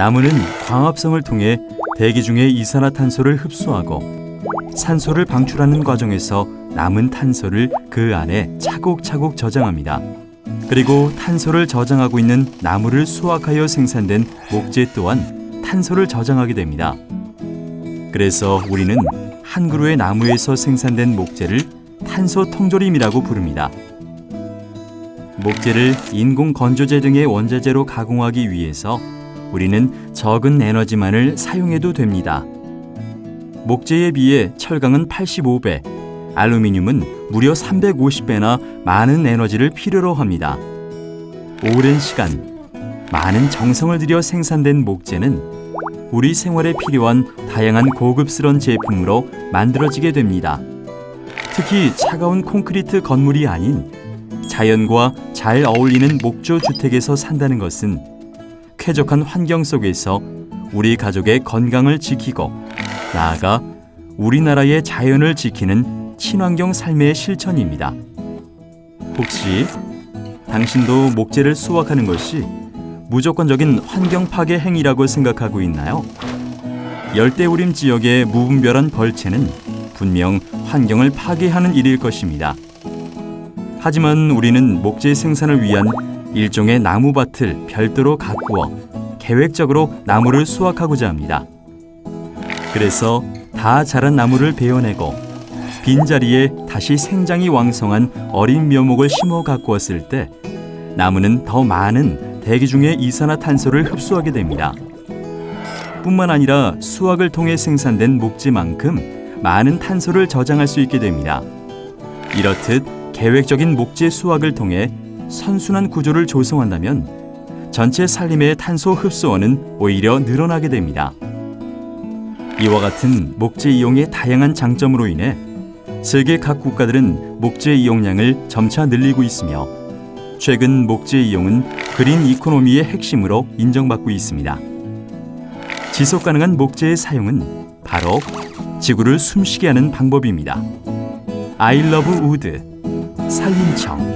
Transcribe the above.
나무는 광합성을 통해 대기 중의 이산화탄소를 흡수하고 산소를 방출하는 과정에서 남은 탄소를 그 안에 차곡차곡 저장합니다. 그리고 탄소를 저장하고 있는 나무를 수확하여 생산된 목재 또한 탄소를 저장하게 됩니다. 그래서 우리는 한 그루의 나무에서 생산된 목재를 탄소 통조림이라고 부릅니다. 목재를 인공 건조제 등의 원자재로 가공하기 위해서 우리는 적은 에너지만을 사용해도 됩니다. 목재에 비해 철강은 85배, 알루미늄은 무려 350배나 많은 에너지를 필요로 합니다. 오랜 시간, 많은 정성을 들여 생산된 목재는 우리 생활에 필요한 다양한 고급스러운 제품으로 만들어지게 됩니다. 특히 차가운 콘크리트 건물이 아닌 자연과 잘 어울리는 목조 주택에서 산다는 것은 쾌적한 환경 속에서 우리 가족의 건강을 지키고 나아가 우리나라의 자연을 지키는 친환경 삶의 실천입니다. 혹시 당신도 목재를 수확하는 것이 무조건적인 환경 파괴 행위라고 생각하고 있나요? 열대우림 지역의 무분별한 벌채는 분명 환경을 파괴하는 일일 것입니다. 하지만 우리는 목재 생산을 위한 일종의 나무밭을 별도로 가꾸어 계획적으로 나무를 수확하고자 합니다. 그래서 다 자란 나무를 베어내고 빈자리에 다시 생장이 왕성한 어린 묘목을 심어 가꾸었을 때 나무는 더 많은 대기 중의 이산화탄소를 흡수하게 됩니다. 뿐만 아니라 수확을 통해 생산된 목재만큼 많은 탄소를 저장할 수 있게 됩니다. 이렇듯 계획적인 목재 수확을 통해 선순환 구조를 조성한다면 전체 산림의 탄소 흡수원은 오히려 늘어나게 됩니다. 이와 같은 목재 이용의 다양한 장점으로 인해 세계 각 국가들은 목재 이용량을 점차 늘리고 있으며 최근 목재 이용은 그린 이코노미의 핵심으로 인정받고 있습니다. 지속 가능한 목재의 사용은 바로 지구를 숨쉬게 하는 방법입니다. I love wood 산림청